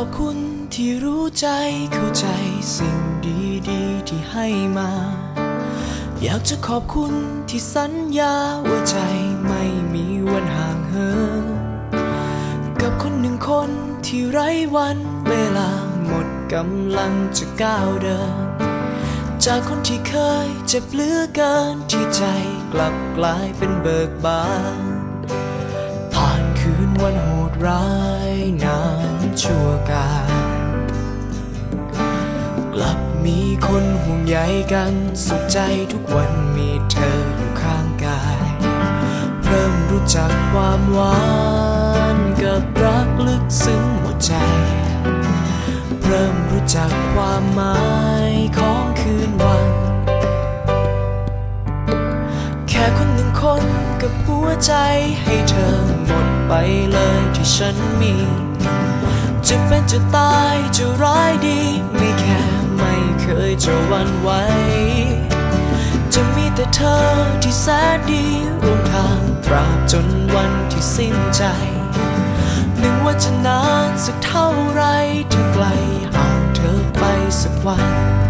อบคุณที่รู้ใจเข้าใจสิ่งดีๆที่ให้มา อยากจะขอบคุณที่สัญญาว่าใจไม่มีวันห่างเหินกับคนหนึ่งคนที่ไร้วันเวลาหมดกำลังจะก้าวเดิน จากคนที่เคยเจ็บเหลือเกินที่ใจกลับกลายเป็นเบิกบานผ่านคืนวันโหดร้าย ชั่วกาลกลับมีคนห่วงใยกันสุขใจทุกวันมีเธออยู่ข้างกาย เริ่มรู้จักความหวานกับรักลึกซึ้งหมดใจ เริ่มรู้จักความหมายของคืนวัน แค่คนหนึ่งคนกับหัวใจให้เธอหมดไปเลยที่ฉันมี จะเป็นจะตายจะร้ายดีไม่แค่ไม่เคยจะวันไหว จะมีแต่เธอที่แสนดีร่วมทางตราบจนวันที่สิ้นใจหนึ่งว่าจะนานสักเท่าไรถึงไกลห่างเธอไปสักวัน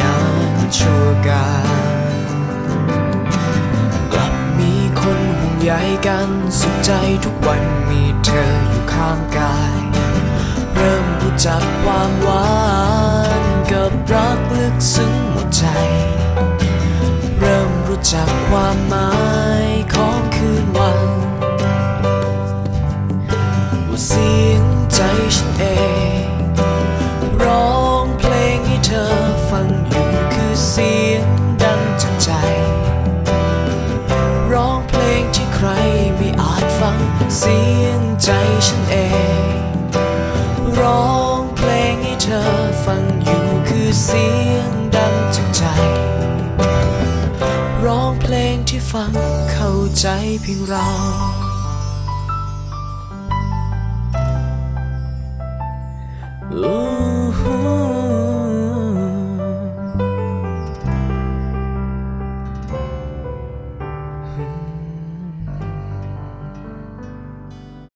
นานชั่วกาลกลับมีคนห่วงใยกันสุขใจทุกวันมีเธออยู่ข้างกาย เริ่มรู้จักความหวานกับรักลึกซึ้งหมดใจ เริ่มรู้จักความหมายของคืนวันว่าเสียงใจฉันเอง งใจฉันเอง ร้องเพลงให้เธอฟังอยู่คือเสียงดังจากใจ ร้องเพลงที่ฟังเข้าใจเพียงเรา